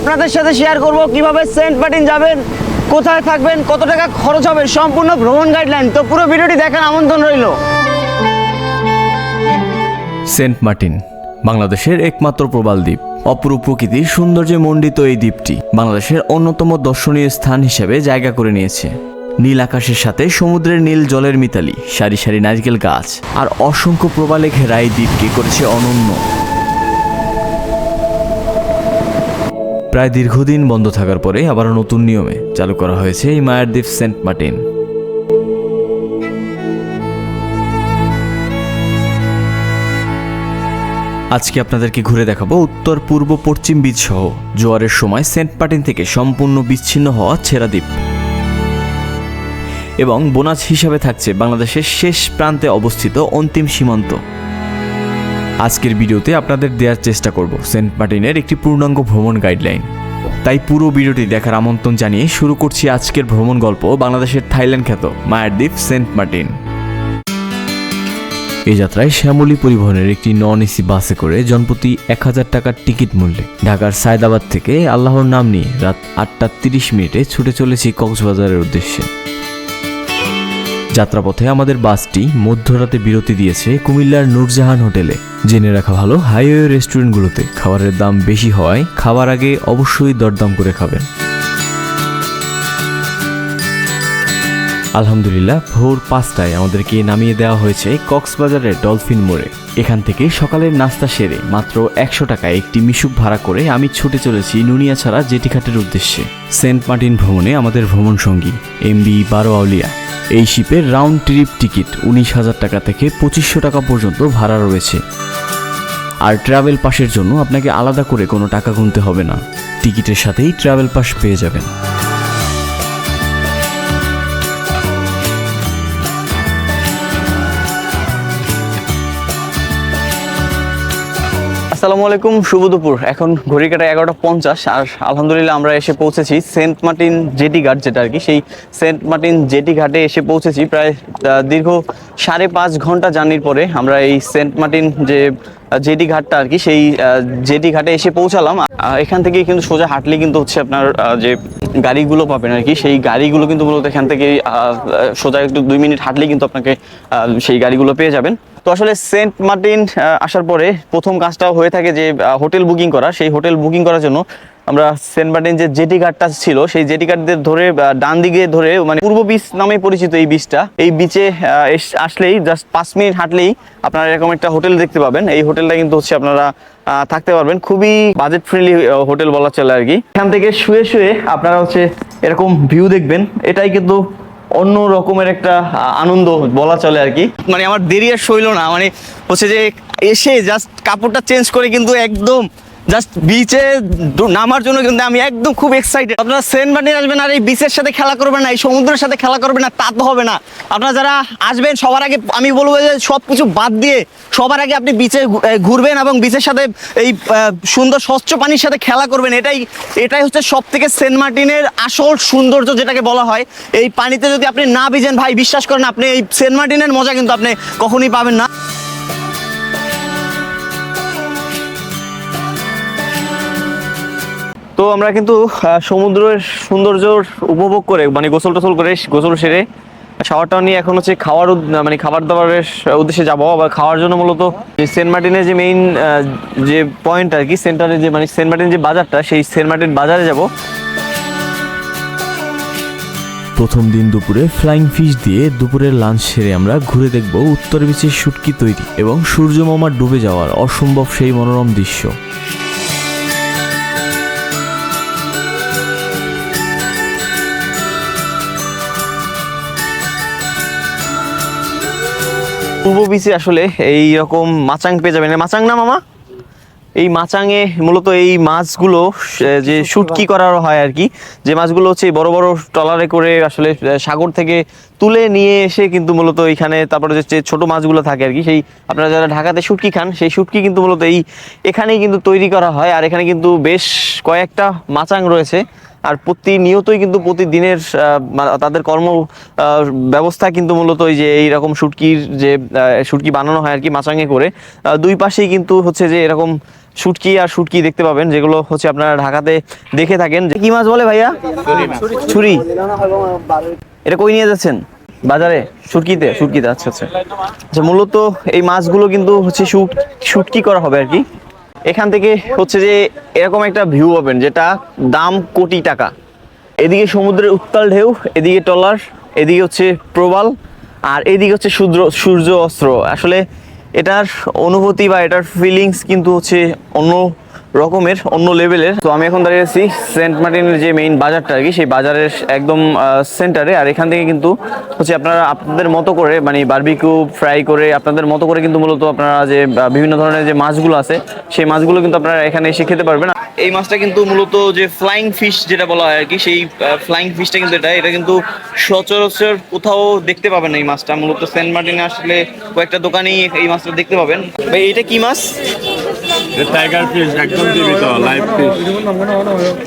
আপনাদের সাথে শেয়ার করব, কীভাবে সেন্ট মার্টিন যাবেন, কোথায় থাকবেন, কত টাকা খরচ হবে, সম্পূর্ণ ভ্রমণ গাইডলাইন তো পুরো ভিডিওটি দেখার আমন্ত্রণ রইল। সেন্ট মার্টিন বাংলাদেশের একমাত্র প্রবাল দ্বীপ। অপরূপ প্রকৃতির সৌন্দর্যে মণ্ডিত এই দ্বীপটি বাংলাদেশের অন্যতম দর্শনীয় স্থান হিসেবে জায়গা করে নিয়েছে। নীল আকাশের সাথে সমুদ্রের নীল জলের মিতালি, সারি সারি নারকেল গাছ, আর অসংখ্য প্রবালে ঘেরা এই দ্বীপকে করেছে অনন্য। প্রায় দীর্ঘদিন বন্ধ থাকার পরে আবার নতুন নিয়মে চালু করা হয়েছে এই মায়ার দ্বীপ সেন্ট মার্টিন। আজকে আপনাদেরকে ঘুরে দেখাবো উত্তর, পূর্ব, পশ্চিম বীজ সহ জোয়ারের সময় সেন্ট মার্টিন থেকে সম্পূর্ণ বিচ্ছিন্ন হওয়া ছেড়া দ্বীপ। এবং বোনাস হিসাবে থাকছে বাংলাদেশের শেষ প্রান্তে অবস্থিত অন্তিম সীমান্ত। আজকের ভিডিওতে আপনাদের দেওয়ার চেষ্টা করব সেন্ট মার্টিনের একটি পূর্ণাঙ্গ ভ্রমণ গাইডলাইন। তাই পুরো ভিডিওটি দেখার আমন্ত্রণ জানিয়ে শুরু করছি আজকের ভ্রমণ গল্প বাংলাদেশের থাইল্যান্ড খ্যাত মায়ার দ্বীপ সেন্ট মার্টিন। এই যাত্রায় শ্যামলী পরিবহনের একটি নন এসি বাসে করে জনপ্রতি এক হাজার টাকার টিকিট মূল্যে ঢাকার সায়দাবাদ থেকে আল্লাহর নাম নিয়ে রাত আটটা তিরিশ মিনিটে ছুটে চলেছি কক্সবাজারের উদ্দেশ্যে। যাত্রাপথে আমাদের বাসটি মধ্যরাতে বিরতি দিয়েছে কুমিল্লার নূরজাহান হোটেলে। জেনে রাখা ভালো, হাইওয়ে রেস্টুরেন্টগুলোতে খাবারের দাম বেশি হওয়ায় খাবার আগে অবশ্যই দরদাম করে খাবেন। আলহামদুলিল্লাহ, ভোর পাঁচটায় আমাদেরকে নামিয়ে দেওয়া হয়েছে কক্সবাজারের ডলফিন মোড়ে। এখান থেকে সকালের নাস্তা সেরে মাত্র একশো টাকায় একটি মিশুক ভাড়া করে আমি ছুটে চলেছি নুনিয়া ছাড়া জেটিঘাটের উদ্দেশ্যে। সেন্ট মার্টিন ভ্রমণে আমাদের ভ্রমণ সঙ্গী এমবি বারো আউলিয়া। এই শিপের রাউন্ড ট্রিপ টিকিট উনিশ হাজার টাকা থেকে পঁচিশশো টাকা পর্যন্ত ভাড়া রয়েছে। আর ট্রাভেল পাসের জন্য আপনাকে আলাদা করে কোনো টাকা গুনতে হবে না। টিকিটের সাথেই ট্রাভেল পাস পেয়ে যাবেন। আসসালামু আলাইকুম, শুভ দুপুর। এখন ঘড়ি কাটা এগারোটা পঞ্চাশ, আর আলহামদুলিল্লাহ আমরা এসে পৌঁছেছি সেন্ট মার্টিন জেটি ঘাট যেটা আর কি। সেই সেন্ট মার্টিন জেটি ঘাটে এসে পৌঁছেছি প্রায় দীর্ঘ সাড়ে পাঁচ ঘণ্টা জার্নির পরে আমরা এই সেন্ট মার্টিন যে জেটি ঘাটটা আর কি, সেই জেটি ঘাটে এসে পৌঁছালাম। এখান থেকে কিন্তু সোজা হাঁটলে কিন্তু হচ্ছে আপনার যে গাড়িগুলো পাবেন আর কি, সেই গাড়িগুলো কিন্তু মূলত এখান থেকে সোজা একটু দুই মিনিট হাঁটলেই কিন্তু আপনাকে সেই গাড়িগুলো পেয়ে যাবেন। তো আসলে সেন্ট মার্টিন আসার পরে প্রথম কাজটা হয়ে থাকে যে হোটেল বুকিং করা। সেই হোটেল বুকিং করার জন্য আমরা সেন্ট মার্টিন যে জেটি ঘাটটা ছিল, সেই জেটি ঘাটদের ধরে ডান দিকে ধরে মানে পূর্ব বিচ নামে পরিচিত এই বিচটা, এই বিচে আসলেই জাস্ট পাঁচ মিনিট হাঁটলেই আপনারা এরকম একটা হোটেল দেখতে পাবেন। এই হোটেলটা কিন্তু হচ্ছে আপনারা থাকতে পারবেন। খুবই বাজেট ফ্রেন্ডলি হোটেল বলা চলে আর কি। এখান থেকে শুয়ে শুয়ে আপনারা হচ্ছে এরকম ভিউ দেখবেন। এটাই কিন্তু অন্য রকমের একটা আনন্দ বলা চলে আর কি। মানে আমার দেরি আর সইল না মানে হচ্ছে যে এসে জাস্ট কাপড়টা চেঞ্জ করে কিন্তু একদম জাস্ট বিচে নামার জন্য কিন্তু আমি একদম খুব এক্সাইটেড আপনারা সেন্ট মার্টিন আসবেন আর এই বিচের সাথে খেলা করবেন না, এই সমুদ্রের সাথে খেলা করবেন না, তা তো হবে না। আপনারা যারা আসবেন, সবার আগে আমি বলব যে সব কিছু বাদ দিয়ে সবার আগে আপনি বিচে ঘুরবেন এবং বিচের সাথে এই সুন্দর স্বচ্ছ পানির সাথে খেলা করবেন। এটাই এটাই হচ্ছে সব থেকে সেন্ট মার্টিনের আসল সৌন্দর্য যেটাকে বলা হয়। এই পানিতে যদি আপনি না ভিজেন, ভাই, বিশ্বাস করেন আপনি এই সেন্ট মার্টিনের মজা কিন্তু আপনি কখনোই পাবেন না। তো আমরা কিন্তু সমুদ্রের সৌন্দর্য উপভোগ করে মানে গোসল টোসল করে, গোসল সেরে শাওয়ারটা নিয়ে এখন হচ্ছে খাওয়ার মানে খাবার দাবারের উদ্দেশ্যে যাব। আবার খাওয়ার জন্য মূলত সেন্ট মার্টিনের যে মেইন যে পয়েন্ট আর কি, সেন্টারে যে মানে সেন্ট মার্টিন যে বাজারটা, সেই সেন্ট মার্টিন বাজারে যাব। প্রথম দিন দুপুরে ফ্লাইং ফিশ দিয়ে দুপুরের লাঞ্চ সেরে আমরা ঘুরে দেখব উত্তর বিচের শুটকি তৈরি এবং সূর্যমামা ডুবে যাওয়ার অসম্ভব সেই মনোরম দৃশ্য। পূর্ব বিচে আসলে এই রকম মাচাং পেয়ে যাবেন। মাচাং না, মামা? এই মাচাঙে মূলত এই মাছগুলো যে শুটকি করার হয় আর কি। যে মাছগুলো হচ্ছে বড় বড় ট্রলারে করে আসলে সাগর থেকে তুলে নিয়ে এসে কিন্তু মূলত এখানে তারপরে যে ছোট মাছগুলো থাকে আর কি সেই আপনারা যারা ঢাকাতে শুটকি খান সেই শুটকি কিন্তু মূলত এই এখানেই কিন্তু তৈরি করা হয়। আর এখানে কিন্তু বেশ কয়েকটা মাচাং রয়েছে। আর প্রতিনিয়তই কিন্তু প্রতিদিনের তাদের কর্ম ব্যবস্থা কিন্তু মূলত ওই যে এইরকম শুটকির যে শুটকি বানানো হয় আর কি মাচাঙ্গে করে। দুই পাশেই কিন্তু হচ্ছে যে এরকম শুটকি আর শুটকি দেখতে পাবেন যেগুলো হচ্ছে আপনারা ঢাকাতে দেখে থাকেন যে কি মাছ বলে ভাইয়া? ছুরি। এটা কই নিয়ে যাচ্ছেন? বাজারে? শুটকিতে শুটকিতে আচ্ছা আচ্ছা। আচ্ছা মূলত এই মাছগুলো কিন্তু হচ্ছে শুটকি করা হবে আর কি। এখান থেকে হচ্ছে যে এরকম একটা ভিউ পাবেন, যেটা দাম কোটি টাকা। এদিকে সমুদ্রের উত্তাল ঢেউ, এদিকে টলার এদিকে হচ্ছে প্রবাল, আর এদিকে হচ্ছে সূর্য সূর্য অস্ত্র। আসলে এটার অনুভূতি বা এটার ফিলিংস কিন্তু হচ্ছে অন্য রকমের, অন্য লেভেলের তো আমি এখন দাঁড়িয়ে আছি সেন্ট মার্টিনের যে মেইন বাজারটা আর কি, সেই বাজারের একদম সেন্টারে আর এখান থেকে কিন্তু হচ্ছে আপনারা আপনাদের মতো করে মানে বারবিকিউ ফ্রাই করে, আপনাদের মতো করে কিন্তু মূলত আপনারা যে বিভিন্ন ধরনের যে মাছগুলো আছে, সেই মাছগুলো কিন্তু আপনারা এখানে এসে খেতে পারবেন। এই মাছটা কিন্তু মূলত যে ফ্লাইং ফিশ যেটা বলা হয় আর কি, সেই ফ্লাইং ফিশটা কিন্তু এটা। এটা কিন্তু সচরাচর কোথাও দেখতে পাবেন এই মাছটা। মূলত সেন্ট মার্টিনে আসলে কয়েকটা দোকানেই এই মাছটা দেখতে পাবেন। ভাই এটা কি মাছ? টাইগার ফিশ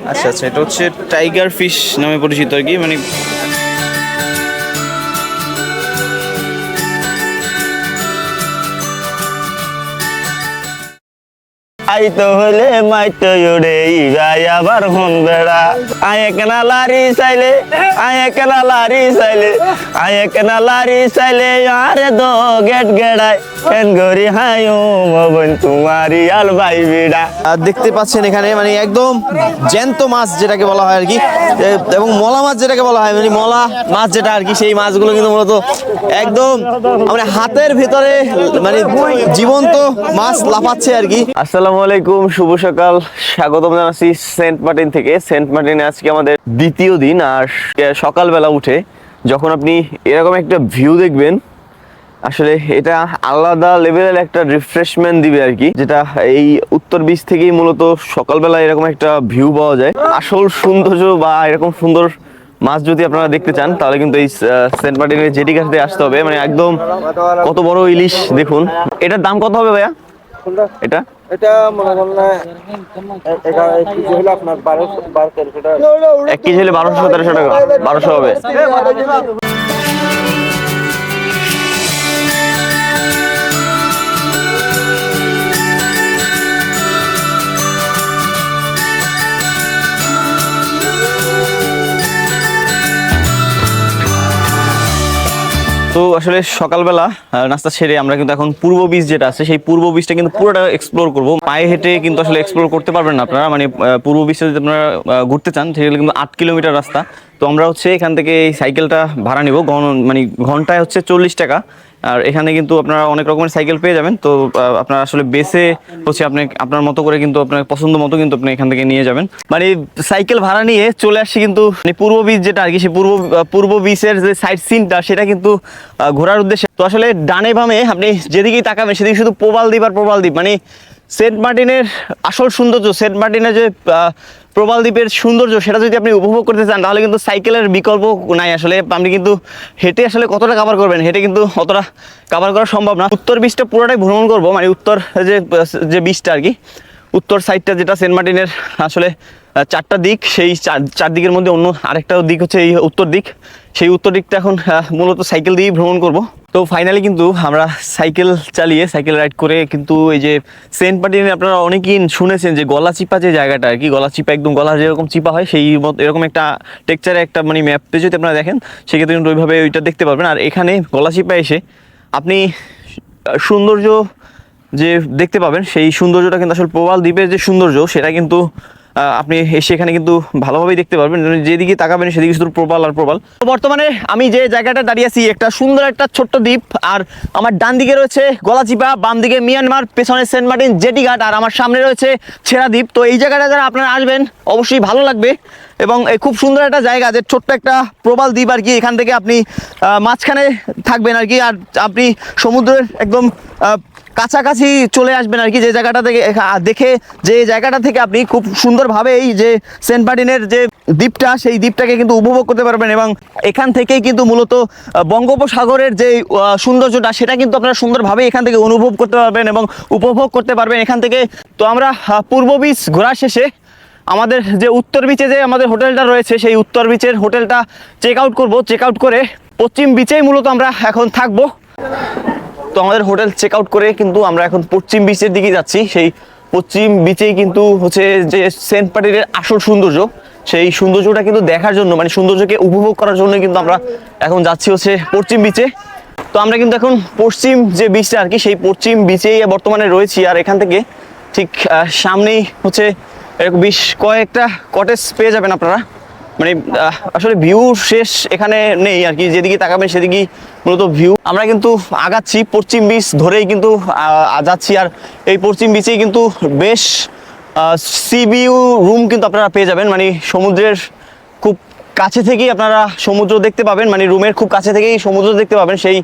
আচ্ছা আচ্ছা এটা হচ্ছে টাইগার ফিশ নামে পরিচিত আর কি মানে আইতো হলে মাইতো ইগাই আবার হন বেড়া। আয় লারি চাইলে আয় একনা লারি চাইলে আয় একনা লারি চাইলে আরে দো গেট গেড়াই কেন গরি হায়ু মবন তোমারি আল ভাই বিড়া। দেখতে পাচ্ছেন এখানে মানে একদম জ্যান্ত মাছ যেটাকে বলা হয় আর কি। এবং মলা মাছ যেটাকে বলা হয় মানে মলা মাছ যেটা আর কি সেই মাছগুলো কিন্তু মূলত একদম মানে হাতের ভিতরে মানে জীবন্ত মাছ লাফাচ্ছে আর কি। আসসালামু আলাইকুম, শুভ সকাল। স্বাগতম জানাচ্ছি সেন্ট মার্টিন থেকে। সেন্ট মার্টিনে আজকে আমাদের দ্বিতীয় দিন আর সকালবেলা উঠে যখন আপনি এরকম একটা ভিউ দেখবেন, আসলে এটা আলাদা লেভেলের একটা রিফ্রেশমেন্ট দিবে আর কি, যেটা এই উত্তর বিচ থেকেই মূলত সকালবেলা এরকম একটা ভিউ পাওয়া যায়। আসল সৌন্দর্য বা এরকম সুন্দর মাছ যদি আপনারা দেখতে চান, তাহলে কিন্তু এই সেন্ট মার্টিনের জেটি ঘাটে আসতে হবে। মানে একদম কত বড় ইলিশ দেখুন। এটার দাম কত হবে ভাইয়া? এটা? এটা মনে করেন না কেজি হলো আপনার বারোশো বারো তেরোশো টাকা। এক কেজি হলে বারোশো সতেরোশো টাকা। বারোশো হবে। তো আসলে সকালবেলা নাস্তা সেরে আমরা কিন্তু এখন পূর্ব বীজ যেটা আছে, সেই পূর্ব বীজটা কিন্তু পুরোটা এক্সপ্লোর করব। পায়ে হেঁটে কিন্তু আসলে এক্সপ্লোর করতে পারবেন না আপনারা। মানে পূর্ব বীজটা যদি আপনারা ঘুরতে চান সেগুলো কিন্তু আট কিলোমিটার রাস্তা। তো আমরা হচ্ছে এখান থেকে এই সাইকেলটা ভাড়া নিব। মানে ঘন্টায় হচ্ছে চল্লিশ টাকা। আর এখানে কিন্তু আপনারা অনেক রকমের সাইকেল পেয়ে যাবেন। তো আপনারা আসলে বেসে হচ্ছে আপনি, আপনার মতো করে কিন্তু আপনার পছন্দ মতো কিন্তু আপনি এখান থেকে নিয়ে যাবেন। মানে সাইকেল ভাড়া নিয়ে চলে আসছি কিন্তু মানে পূর্ব বীজ যেটা আর কি, সেই পূর্ব পূর্ব বীজের যে সাইড সিনটা সেটা কিন্তু ঘোরার উদ্দেশ্যে। তো আসলে ডানে বামে আপনি যেদিকেই তাকাবেন, সেদিকে শুধু প্রবাল দ্বীপ আর প্রবাল দ্বীপ। মানে সেন্ট মার্টিনের আসল সৌন্দর্য, সেন্ট মার্টিনের যে প্রবাল দ্বীপের সৌন্দর্য সেটা যদি আপনি উপভোগ করতে চান, তাহলে কিন্তু সাইকেলের বিকল্প নাই। আসলে আপনি কিন্তু হেঁটে আসলে কতটা কাভার করবেন? হেঁটে কিন্তু অতটা কাভার করা সম্ভব না। উত্তর বিচটা পুরোটাই ভ্রমণ করব। মানে উত্তর যে যে বিচটা আর কি উত্তর সাইডটা যেটা সেন্ট মার্টিনের আসলে চারটা দিক, সেই চার চারদিকের মধ্যে অন্য আরেকটা দিক হচ্ছে এই উত্তর দিক। সেই উত্তর দিকটা এখন মূলত সাইকেল দিয়েই ভ্রমণ করব। তো ফাইনালি কিন্তু আমরা সাইকেল চালিয়ে সাইকেল রাইড করে কিন্তু এই যে সেন্ট মার্টিনে আপনারা অনেকেই শুনেছেন যে গলা চিপা যে জায়গাটা আর কি, গলা চিপা একদম গলা যেরকম চিপা হয় সেই মত- এরকম একটা টেক্সচারে একটা মানে ম্যাপে যদি আপনারা দেখেন, সেক্ষেত্রে কিন্তু ওইভাবে ওইটা দেখতে পারবেন। আর এখানে গলা চিপা এসে আপনি সৌন্দর্য যে দেখতে পাবেন, সেই সৌন্দর্যটা কিন্তু আসলে প্রবাল দ্বীপের যে সৌন্দর্য, সেটা কিন্তু আপনি এসে এখানে কিন্তু ভালোভাবেই দেখতে পারবেন। যেদিকে তাকাবেন সেদিকে শুধু প্রবাল আর প্রবাল। বর্তমানে আমি যে জায়গাটা দাঁড়িয়ে আছি, একটা সুন্দর একটা ছোট্ট দ্বীপ, আর আমার ডান দিকে রয়েছে গলাচিপা, বাম দিকে মিয়ানমার, পেছনে সেন্ট মার্টিন জেটি ঘাট, আর আমার সামনে রয়েছে ছেড়া দ্বীপ। তো এই জায়গাটা যারা আপনারা আসবেন, অবশ্যই ভালো লাগবে। এবং খুব সুন্দর একটা জায়গা, যে ছোট্ট একটা প্রবাল দ্বীপ আর কি, এখান থেকে আপনি মাঝখানে থাকবেন আর কি। আর আপনি সমুদ্রের একদম কাছাকাছি চলে আসবেন আর কি, যে জায়গাটা থেকে দেখে যে জায়গাটা থেকে আপনি খুব সুন্দরভাবে এই যে সেন্ট মার্টিনের যে দ্বীপটা, সেই দ্বীপটাকে কিন্তু উপভোগ করতে পারবেন এবং এখান থেকেই কিন্তু মূলত বঙ্গোপসাগরের যে সৌন্দর্যটা, সেটা কিন্তু আপনারা সুন্দরভাবে এখান থেকে অনুভব করতে পারবেন এবং উপভোগ করতে পারবেন এখান থেকে। তো আমরা পূর্ব বীচ ঘোরা শেষে আমাদের যে উত্তর বিচে যে আমাদের হোটেলটা রয়েছে, সেই উত্তর বিচের হোটেলটা চেক আউট করব। চেক আউট করে পশ্চিম বিচেই মূলত আমরা এখন থাকব। তো আমাদের হোটেল চেক আউট করে কিন্তু আমরা এখন পশ্চিম বিচের দিকে যাচ্ছি। সেই পশ্চিম বিচেই কিন্তু হচ্ছে যে সেন্ট পার্টির আসল সৌন্দর্য। সেই সৌন্দর্যটা কিন্তু দেখার জন্য মানে সৌন্দর্যকে উপভোগ করার জন্য কিন্তু আমরা এখন যাচ্ছি হচ্ছে পশ্চিম বিচে তো আমরা কিন্তু এখন পশ্চিম যে বিচটা আর কি, সেই পশ্চিম বিচেই বর্তমানে রয়েছি আর এখান থেকে ঠিক সামনেই হচ্ছে এরকম বেশ কয়েকটা কটেজ পেয়ে যাবেন আপনারা। মানে আসলে ভিউ শেষ এখানে নেই আর কি। যেদিকে তাকাবেন সেদিকেই মূলত ভিউ আমরা কিন্তু আগাচ্ছি, পশ্চিম বিচ ধরেই কিন্তু যাচ্ছি। আর এই পশ্চিম বিচেই কিন্তু বেশ সি ভিউ রুম কিন্তু আপনারা পেয়ে যাবেন। মানে সমুদ্রের খুব কাছে থেকেই আপনারা সমুদ্র দেখতে পাবেন। মানে রুমের খুব কাছে থেকেই সমুদ্র দেখতে পাবেন। সেই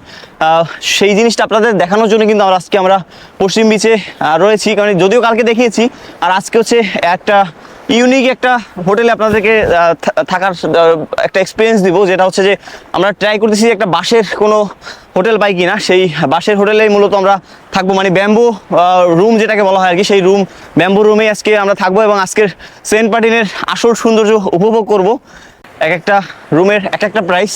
সেই জিনিসটা আপনাদের দেখানোর জন্য কিন্তু আমরা আজকে আমরা পশ্চিম বিচে রয়েছি। কারণ যদিও কালকে দেখিয়েছি, আর আজকে হচ্ছে একটা ইউনিক একটা হোটেলে আপনাদেরকে থাকার একটা এক্সপিরিয়েন্স দিব, যেটা হচ্ছে যে আমরা ট্রাই করতেছি একটা বাসের কোনো হোটেল পাই কিনা। সেই বাসের হোটেলেই মূলত আমরা থাকব মানে ব্যাম্বো রুম যেটাকে বলা হয় আর কি, সেই রুম ব্যাম্বো রুমে আজকে আমরা থাকব এবং আজকের সেন্ট পার্টিনের আসল সৌন্দর্য উপভোগ করব। এক একটা রুমের এক একটা প্রাইস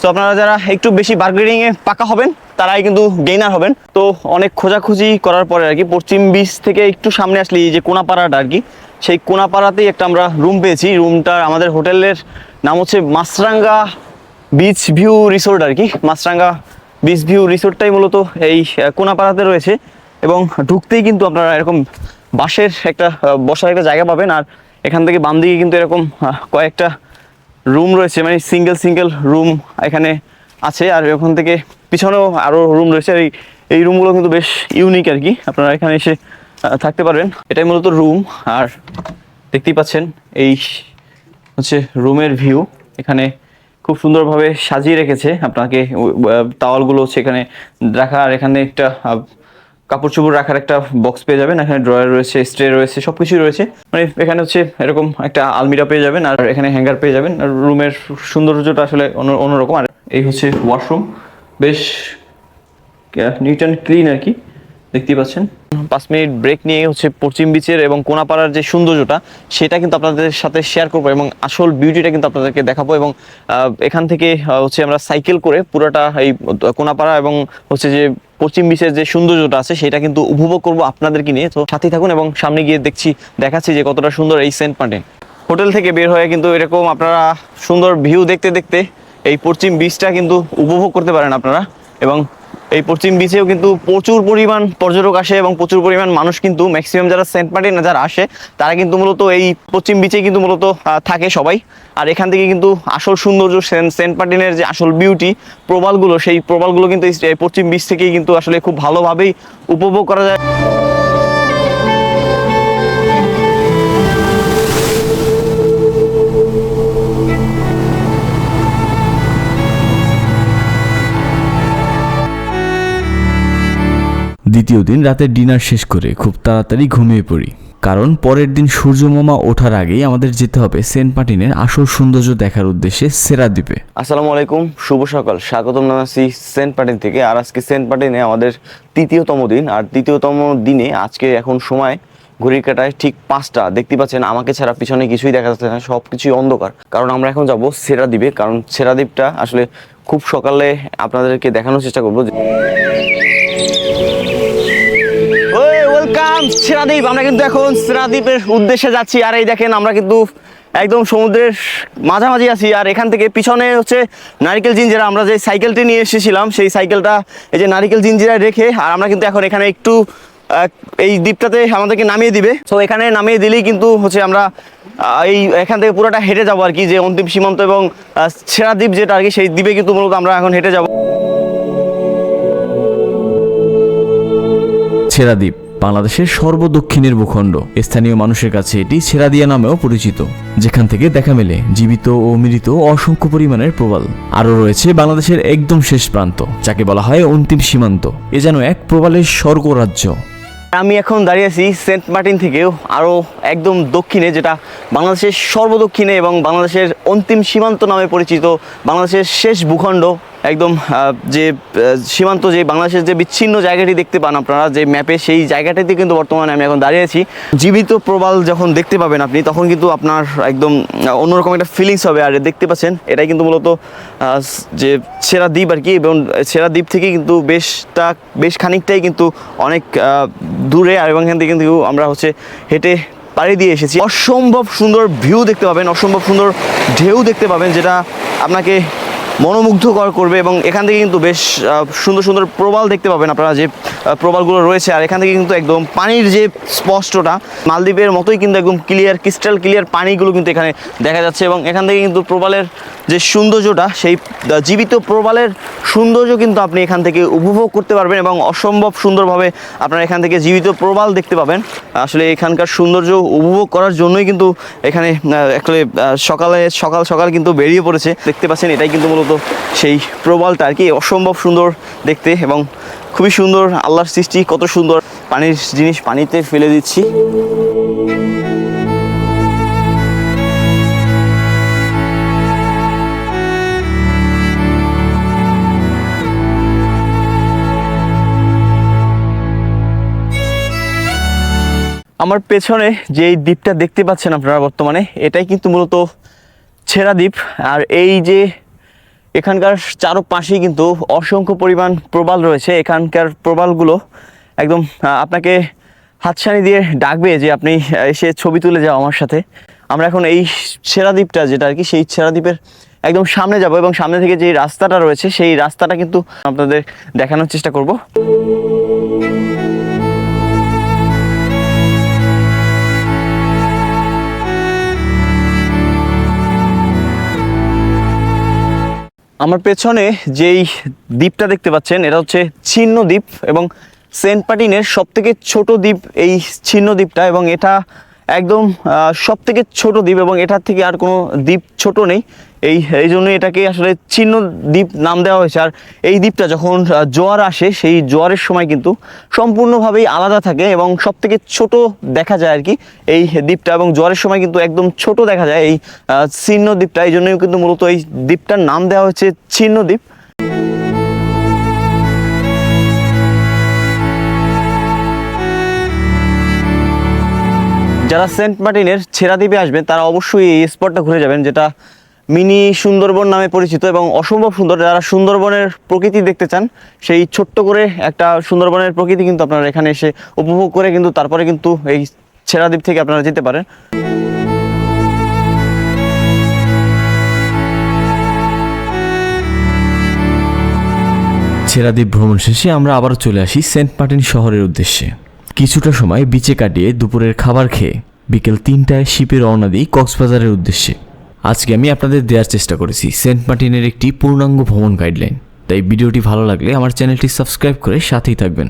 তো আপনারা যারা একটু বেশি বার্গেনিংয়ে পাকা হবেন, তারাই কিন্তু গেইনার হবেন। তো অনেক খোঁজাখুঁজি করার পরে আর কি, পশ্চিম বিচ থেকে একটু সামনে আসলে এই যে কোনাপাড়াটা আর কি সেই কোনাপাড়াতেই একটা আমরা রুম পেয়েছি। রুমটার আমাদের হোটেলের নাম হচ্ছে মাছরাঙ্গা বিচ ভিউ রিসোর্ট আর কি। মাছরাঙ্গা বিচ ভিউ রিসোর্টটাই মূলত এই কোনাপাড়াতে রয়েছে এবং ঢুকতেই কিন্তু আপনারা এরকম বাঁশের একটা বসার একটা জায়গা পাবেন। আর এখান থেকে বাম দিকে কিন্তু এরকম কয়েকটা রুম রয়েছে মানে সিঙ্গেল সিঙ্গেল রুম এখানে আছে। আর ওখান থেকে পিছনেও আরও রুম রয়েছে। এই রুমগুলো কিন্তু বেশ ইউনিক আর কি। আপনারা এখানে এসে থাকতে পারবেন। এটাই মূলত রুম আর দেখতেই পাচ্ছেন এই হচ্ছে রুমের ভিউ এখানে খুব সুন্দরভাবে সাজিয়ে রেখেছে আপনাকে। তাওয়ালগুলো হচ্ছে এখানে রাখা, আর এখানে একটা কাপড় চোপড় রাখার একটা বক্স পেয়ে যাবেন। এখানে ড্রয়ার রয়েছে স্ট্রে রয়েছে সব কিছুই রয়েছে। মানে এখানে হচ্ছে এরকম একটা আলমিরা পেয়ে যাবেন, আর এখানে হ্যাঙ্গার পেয়ে যাবেন। আর রুমের সৌন্দর্যটা আসলে অন্য, অন্যরকম। আর এই হচ্ছে ওয়াশরুম বেশ নিট অ্যান্ড ক্লিন আর কি। দেখতেই পাচ্ছেন? পাঁচ মিনিট ব্রেক নিয়ে হচ্ছে পশ্চিম বিচের এবং কোনাপাড়ার যে সৌন্দর্যটা, সেটা কিন্তু আপনাদের সাথে শেয়ার করব এবং আসল বিউটিটা কিন্তু আপনাদেরকে দেখাবো এবং এখান থেকে হচ্ছে আমরা সাইকেল করে পুরোটা এই কোনাপাড়া এবং হচ্ছে যে পশ্চিম বিচের যে সৌন্দর্যটা আছে, সেটা কিন্তু উপভোগ করব আপনাদেরকে নিয়ে। তো সাথেই থাকুন এবং সামনে গিয়ে দেখছি, দেখাচ্ছি যে কতটা সুন্দর এই সেন্ট মার্টিন হোটেল থেকে বের হয়ে কিন্তু এরকম আপনারা সুন্দর ভিউ দেখতে দেখতে এই পশ্চিম বিচটা কিন্তু উপভোগ করতে পারেন আপনারা এবং এই পশ্চিম বিচেও কিন্তু প্রচুর পরিমাণ পর্যটক আসে এবং প্রচুর পরিমাণ মানুষ কিন্তু ম্যাক্সিমাম যারা সেন্ট মার্টিন যারা আসে, তারা কিন্তু মূলত এই পশ্চিম বিচে কিন্তু মূলত থাকে সবাই। আর এখান থেকে কিন্তু আসল সৌন্দর্য সেন্ট মার্টিনের যে আসল বিউটি প্রবালগুলো, সেই প্রবালগুলো কিন্তু পশ্চিম বিচ থেকেই কিন্তু আসলে খুব ভালোভাবেই উপভোগ করা যায়। দ্বিতীয় দিন রাতের ডিনার শেষ করে খুব তাড়াতাড়ি ঘুমিয়ে পড়ি। কারণ পরের দিন সূর্যমামা ওঠার আগেই আমাদের যেতে হবে সেন্ট মার্টিনের আসল সৌন্দর্য দেখার উদ্দেশ্যে সেরা দ্বীপে। আসসালামু আলাইকুম, শুভ সকাল। স্বাগতম জানাচ্ছি সেন্ট পার্টিন থেকে। আর আজকে সেন্ট পার্টিনে আমাদের তৃতীয়তম দিন। আর তৃতীয়তম দিনে আজকে এখন সময় ঘড়ির কাটায় ঠিক পাঁচটা। দেখতে পাচ্ছেন, আমাকে ছাড়া পিছনে কিছুই দেখা যাচ্ছে না সব কিছুই অন্ধকার। কারণ আমরা এখন যাব সেরা দ্বীপে। কারণ সেরা দ্বীপটা আসলে খুব সকালে আপনাদেরকে দেখানোর চেষ্টা করব ওয়েলকাম সেরাদ্বীপ আমরা কিন্তু এখন সেরাদ্বীপের উদ্দেশ্যে যাচ্ছি। আর এই দেখেন, আমরা কিন্তু একদম সমুদ্রের মাঝামাঝি আছি। আর এখান থেকে পিছনে হচ্ছে নারিকেল জিঞ্জিরা। আমরা যে সাইকেলটি নিয়ে এসেছিলাম, সেই সাইকেলটা এই যে নারিকেল জিঞ্জিরায় রেখে, আর আমরা কিন্তু এখন এখানে একটু এই দ্বীপটাতে আমাদেরকে নামিয়ে দিবে। তো এখানে নামিয়ে দিলেই কিন্তু হচ্ছে আমরা এই এখান থেকে পুরোটা হেঁটে যাব আর কি, যে অন্তিম সীমান্ত এবং সেরা দ্বীপ যেটা আর কি, সেই দ্বীপে কিন্তু মূলত আমরা এখন হেঁটে যাব। ছেড়া দ্বীপ বাংলাদেশের সর্বদক্ষিণের ভূখণ্ড। স্থানীয় মানুষের কাছে এটি ছেড়াদিয়া নামেও পরিচিত, যেখান থেকে দেখা মেলে জীবিত ও মৃত অসংখ্য পরিমাণের প্রবাল। আরও রয়েছে বাংলাদেশের একদম শেষ প্রান্ত, যাকে বলা হয় অন্তিম সীমান্ত। এ যেন এক প্রবালের স্বর্গরাজ্য। আমি এখন দাঁড়িয়ে আছি সেন্ট মার্টিন থেকেও আরও একদম দক্ষিণে, যেটা বাংলাদেশের সর্বদক্ষিণে এবং বাংলাদেশের অন্তিম সীমান্ত নামে পরিচিত বাংলাদেশের শেষ ভূখণ্ড। একদম যে সীমান্ত যে বাংলাদেশের যে বিচ্ছিন্ন জায়গাটি দেখতে পান আপনারা, যে ম্যাপে সেই জায়গাটিতে কিন্তু বর্তমানে আমি এখন দাঁড়িয়ে আছি। জীবিত প্রবাল যখন দেখতে পাবেন আপনি, তখন কিন্তু আপনার একদম অন্যরকম একটা ফিলিংস হবে। আর দেখতে পাচ্ছেন, এটাই কিন্তু মূলত যে সেরা দ্বীপ আর কি, এবং সেরা দ্বীপ থেকে কিন্তু বেশটা, বেশ খানিকটাই কিন্তু অনেক দূরে, আর এবং এখান থেকে কিন্তু আমরা হচ্ছে হেঁটে পাড়ি দিয়ে এসেছি। অসম্ভব সুন্দর ভিউ দেখতে পাবেন, অসম্ভব সুন্দর ঢেউ দেখতে পাবেন, যেটা আপনাকে মনোমুগ্ধকর করবে এবং এখান থেকে কিন্তু বেশ সুন্দর সুন্দর প্রবাল দেখতে পাবেন আপনারা যে প্রবালগুলো রয়েছে। আর এখান থেকে কিন্তু একদম পানির যে স্পষ্টটা, মালদ্বীপের মতোই কিন্তু একদম ক্লিয়ার ক্রিস্টাল ক্লিয়ার পানিগুলো কিন্তু এখানে দেখা যাচ্ছে এবং এখান থেকে কিন্তু প্রবালের যে সৌন্দর্যটা, সেই জীবিত প্রবালের সৌন্দর্য কিন্তু আপনি এখান থেকে উপভোগ করতে পারবেন এবং অসম্ভব সুন্দরভাবে আপনারা এখান থেকে জীবিত প্রবাল দেখতে পাবেন। আসলে এখানকার সৌন্দর্য উপভোগ করার জন্যই কিন্তু এখানে অ্যাকচুয়ালি সকালে, সকাল সকাল কিন্তু বেরিয়ে পড়েছে। দেখতে পাচ্ছেন, এটাই কিন্তু মূলত সেই প্রবালটা আর কি, অসম্ভব সুন্দর দেখতে এবং খুবই সুন্দর, আল্লাহর সৃষ্টি, কত সুন্দর। পানির জিনিস পানিতে ফেলে দিচ্ছি। আমার পেছনে যে এই দ্বীপটা দেখতে পাচ্ছেন আপনারা বর্তমানে, এটাই কিন্তু মূলত ছেঁড়া দ্বীপ। আর এই যে এখানকার চারপাশেই কিন্তু অসংখ্য পরিমাণ প্রবাল রয়েছে। এখানকার প্রবালগুলো একদম আপনাকে হাতছানি দিয়ে ডাকবে যে আপনি এসে ছবি তুলে যাও আমার সাথে। আমরা এখন এই ছেঁড়া দ্বীপটা যেটা আর কি সেই ছেঁড়া দ্বীপের একদম সামনে যাব এবং সামনে থেকে যে রাস্তাটা রয়েছে, সেই রাস্তাটা কিন্তু আপনাদের দেখানোর চেষ্টা করব। আমার পেছনে যেই দ্বীপটা দেখতে পাচ্ছেন, এটা হচ্ছে ছিন্ন দ্বীপ এবং সেন্ট পার্টিনের সব থেকে ছোট দ্বীপ এই ছিন্ন দ্বীপটা এবং এটা একদম সব থেকে ছোট দ্বীপ এবং এটার থেকে আর কোনো দ্বীপ ছোট নেই। এই এই জন্য এটাকে আসলে ছিন্ন দ্বীপ নাম দেওয়া হয়েছে। আর এই দ্বীপটা যখন জোয়ার আসে, সেই জোয়ারের সময় কিন্তু সম্পূর্ণভাবেই আলাদা থাকে এবং সব থেকে ছোট দেখা যায় আর কি এই দ্বীপটা এবং জোয়ারের সময় কিন্তু একদম ছোট দেখা যায় এই ছিন্ন দ্বীপটা। এই জন্যই কিন্তু মূলত এই দ্বীপটার নাম দেওয়া হয়েছে ছিন্ন দ্বীপ। যারা সেন্ট মার্টিনের ছেড়া দ্বীপে আসবেন, তারা অবশ্যই এই স্পটটা ঘুরে যাবেন, যেটা মিনি সুন্দরবন নামে পরিচিত এবং অসম্ভব সুন্দর। যারা সুন্দরবনের প্রকৃতি দেখতে চান, সেই ছোট্ট করে একটা সুন্দরবনের প্রকৃতি কিন্তু আপনারা এখানে এসে উপভোগ করে কিন্তু তারপরে কিন্তু এই ছেড়া দ্বীপ থেকে আপনারা যেতে পারেন। ছেড়াদ্বীপ ভ্রমণ শেষে আমরা আবারও চলে আসি সেন্ট মার্টিন শহরের উদ্দেশ্যে। কিছুটা সময় বিচে কাটিয়ে দুপুরের খাবার খেয়ে বিকেল তিনটায় শিপে রওনা দিই কক্সবাজারের উদ্দেশ্যে। আজকে আমি আপনাদের দেওয়ার চেষ্টা করেছি সেন্ট মার্টিনের একটি পূর্ণাঙ্গ ভ্রমণ গাইডলাইন। তাই ভিডিওটি ভালো লাগলে আমার চ্যানেলটি সাবস্ক্রাইব করে সাথেই থাকবেন।